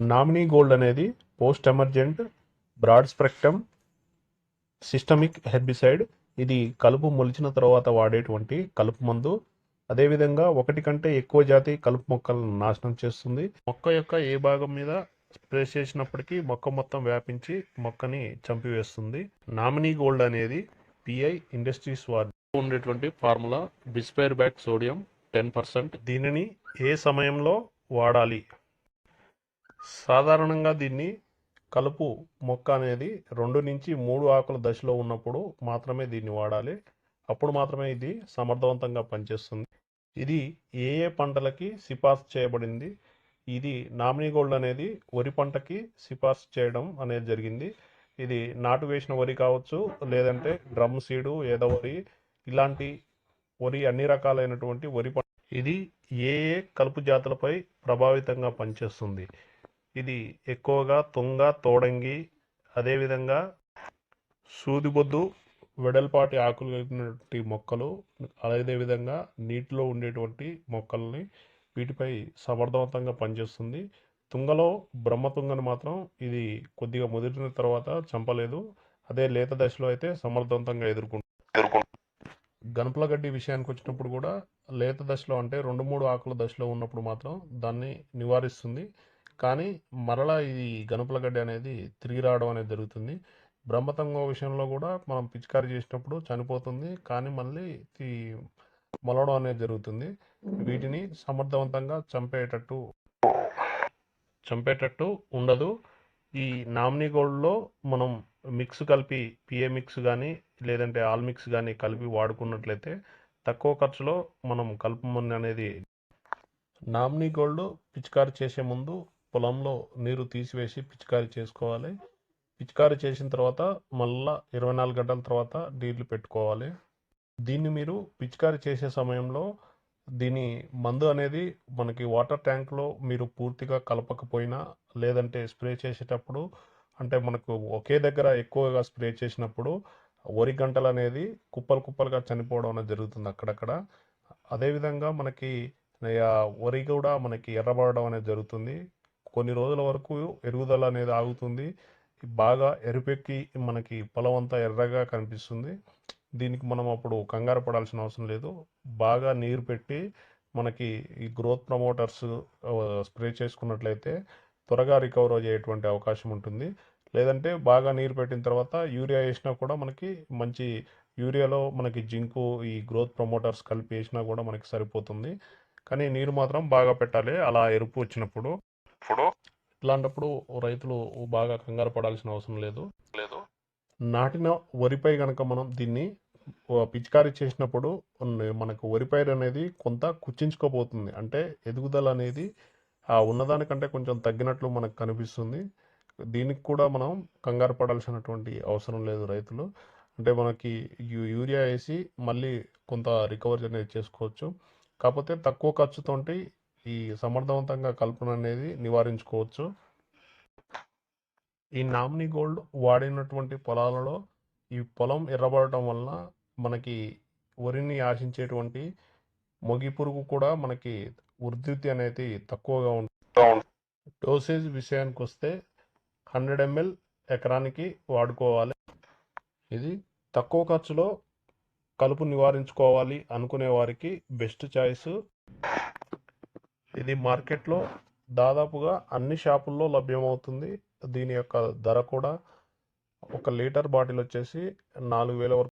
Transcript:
Nominee gold అనేది post emergent broad spectrum systemic herbicide. ఇది కలుపు మొలిచిన తర్వాత వాడేటువంటి కలుపు మందు. అదేవిధంగా ఒకటి కంటే ఎక్కువ జాతి కలుపు మొక్కలను నాశనం చేస్తుంది. మొక్క యొక్క ఏ భాగం మీద స్ప్రే చేసినప్పటికీ మొక్క మొత్తం వ్యాపించి మొక్కని చంపివేస్తుంది. నామినీ గోల్డ్ అనేది పిఐ ఇండస్ట్రీస్ వారి. ఉండేటువంటి formula bispyribac sodium ten percent. దీనిని ఏ సమయంలో వాడాలి? సాధారణంగా దీన్ని కలుపు మొక్క అనేది రెండు నుంచి మూడు ఆకుల దశలో ఉన్నప్పుడు మాత్రమే దీన్ని వాడాలి. అప్పుడు మాత్రమే ఇది సమర్థవంతంగా పనిచేస్తుంది. ఇది ఏ ఏ పంటలకి సిఫార్సు చేయబడింది? ఇది నామినీ గోల్డ్ అనేది వరి పంటకి సిఫార్సు చేయడం అనేది జరిగింది. ఇది నాటు వేసిన వరి కావచ్చు లేదంటే డ్రమ్ సీడు ఏదో వరి ఇలాంటి వరి అన్ని రకాలైనటువంటి వరి పంట. ఇది ఏ ఏ కలుపు జాతులపై ప్రభావితంగా పనిచేస్తుంది? ఇది ఎక్కువగా తుంగ తోడంగి అదేవిధంగా సూదిబొద్దు వెడల్పాటి ఆకులు కలిగినటువంటి మొక్కలు అదేవిధంగా నీటిలో ఉండేటువంటి మొక్కల్ని వీటిపై సమర్థవంతంగా పనిచేస్తుంది. తుంగలో బ్రహ్మతుంగను మాత్రం ఇది కొద్దిగా ముదిరిన తర్వాత చంపలేదు. అదే లేత దశలో అయితే సమర్థవంతంగా ఎదుర్కొంటుంది. గణపల గడ్డి విషయానికి వచ్చినప్పుడు కూడా లేత దశలో అంటే రెండు మూడు ఆకుల దశలో ఉన్నప్పుడు మాత్రం దాన్ని నివారిస్తుంది. కానీ మరలా ఈ గణపల గడ్డి అనేది తిరిగి రావడం అనేది జరుగుతుంది. బ్రహ్మతంగం విషయంలో కూడా మనం పిచికారి చేసినప్పుడు చనిపోతుంది కానీ మళ్ళీ మొలవడం అనేది జరుగుతుంది. వీటిని సమర్థవంతంగా చంపేటట్టు చంపేటట్టు ఉండదు. ఈ నామినీ గోల్డ్లో మనం మిక్స్ కలిపి పిఏ మిక్స్ కానీ లేదంటే ఆల్ మిక్స్ కానీ కలిపి వాడుకున్నట్లయితే తక్కువ ఖర్చులో మనం కలుపుమని అనేది నామినీ గోల్డ్ పిచికారి చేసే ముందు పొలంలో నీరు తీసివేసి పిచికారీ చేసుకోవాలి. పిచికారీ చేసిన తర్వాత మళ్ళా ఇరవై నాలుగు గంటల తర్వాత నీళ్ళు పెట్టుకోవాలి. దీన్ని మీరు పిచికారీ చేసే సమయంలో దీని మందు అనేది మనకి వాటర్ ట్యాంక్లో మీరు పూర్తిగా కలపకపోయినా లేదంటే స్ప్రే చేసేటప్పుడు అంటే మనకు ఒకే దగ్గర ఎక్కువగా స్ప్రే చేసినప్పుడు వరి గంటలు అనేది కుప్పలు కుప్పలుగా చనిపోవడం అనేది జరుగుతుంది అక్కడక్కడ. అదేవిధంగా మనకి వరి కూడా మనకి ఎర్రబడడం అనేది జరుగుతుంది. కొన్ని రోజుల వరకు ఎరుగుదల అనేది ఆగుతుంది. బాగా ఎరుపెక్కి మనకి పొలం అంతా ఎర్రగా కనిపిస్తుంది. దీనికి మనం అప్పుడు కంగారు పడాల్సిన అవసరం లేదు. బాగా నీరు పెట్టి మనకి ఈ గ్రోత్ ప్రమోటర్స్ స్ప్రే చేసుకున్నట్లయితే త్వరగా రికవర్ అయ్యేటువంటి అవకాశం ఉంటుంది. లేదంటే బాగా నీరు పెట్టిన తర్వాత యూరియా వేసినా కూడా మనకి మంచి యూరియాలో మనకి జింకు ఈ గ్రోత్ ప్రమోటర్స్ కలిపి వేసినా కూడా మనకి సరిపోతుంది. కానీ నీరు మాత్రం బాగా పెట్టాలి. అలా ఎరుపు వచ్చినప్పుడు ఇప్పుడు ఇట్లాంటప్పుడు రైతులు బాగా కంగారు పడాల్సిన అవసరం లేదు. లేదు. నాటిన వరిపై కనుక మనం దీన్ని పిచికారీ చేసినప్పుడు మనకు వరి పైరు అనేది కొంత కుచించుకోపోతుంది అంటే ఎదుగుదల అనేది ఆ ఉన్నదానికంటే కొంచెం తగ్గినట్లు మనకు కనిపిస్తుంది. దీనికి కూడా మనం కంగారు పడాల్సినటువంటి అవసరం లేదు రైతులు. అంటే మనకి యూరియా వేసి మళ్ళీ కొంత రికవరీ అనేది చేసుకోవచ్చు. కాకపోతే తక్కువ ఖర్చుతోటి ఈ సమర్థవంతంగా కల్పన అనేది నివారించుకోవచ్చు. ఈ నామినీ గోల్డ్ వాడినటువంటి పొలాలలో ఈ పొలం ఎర్రబడటం వలన మనకి వరిని ఆశించేటువంటి మొగి పురుగు కూడా మనకి ఉధృతి అనేది తక్కువగా ఉంటుంది డోసేజ్ విషయానికి వస్తే హండ్రెడ్ ఎంఎల్ ఎకరానికి వాడుకోవాలి. ఇది తక్కువ ఖర్చులో కలుపు నివారించుకోవాలి అనుకునే వారికి బెస్ట్ చాయిస్. ఇది మార్కెట్లో దాదాపుగా అన్ని షాపుల్లో లభ్యమవుతుంది. దీని యొక్క ధర కూడా ఒక లీటర్ బాటిల్ వచ్చేసి నాలుగు వేల వరకు